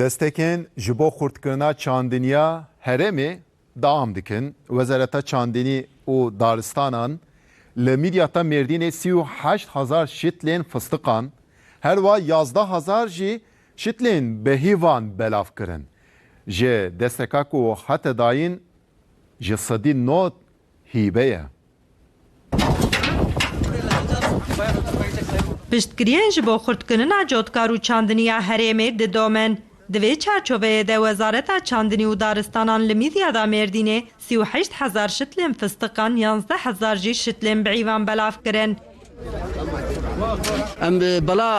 Destekên ji bo xurtkirina çandiniya herêmê deam dikin. Wezareta Çandinî û Daristanan li Midyata Mêrdînê sî û heşt hezar şitlên fistiqan her wa yazda hezar jî şitlên behîvan belav kirin. Ji desteka ku hete dayîn ji sedî not hîbe. Piştgiriyên ji bo xurtkirina cotkar û çandiniya herêmê didomin. دوی چارچوبه د وزارت چاندنی و دارستانان لمیدیا دا مردینه 38 هزار شتلم فستقان 11 هزار جی شتلم بعیوان بلاف کرن ام بلا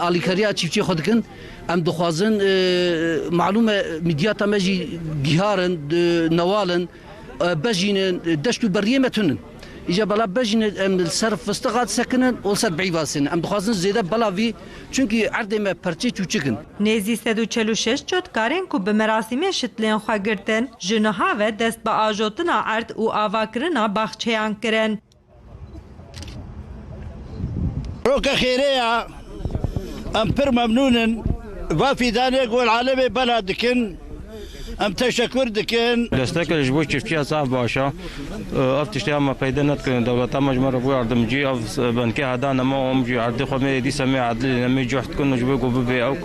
آلیکاریا چیفچی خود کن ام دخوازن معلومه مدیاتا مجی گیهارن نوالن بجینن دشت و بریمتونن bala bejin em ser fıstıqat sekinin ol ser beyvasin. Em dixwazin zêde bela vî çünkü erdê me perçe çûçikin. Nêzî sed û çel û şeş cotkarên ku bi merasîmê şitlên xwe girtin ji niha ve dest bi ajotina erd û avakirina baxçeyan kirin. روكا خيرية أم بر ممنون وافي دانيك والعالمي بلدكن ام تشکر دکن دستکل جبو چفچی اصاف باشا اف تشتی اما پیدا نتکنن دولت اما جمع رو بو عردم جی اف بنکی هدا نما ام جی عردی خو می دی سمی عدل نمی جوحت کن جبو گو ببی او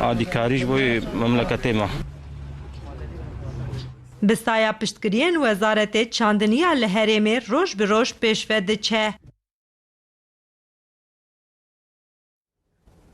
عادی کاری جبو مملکتی ما بستایا پشتگرین وزارت چاندنیا لهرمه روش به روش پیشوه چه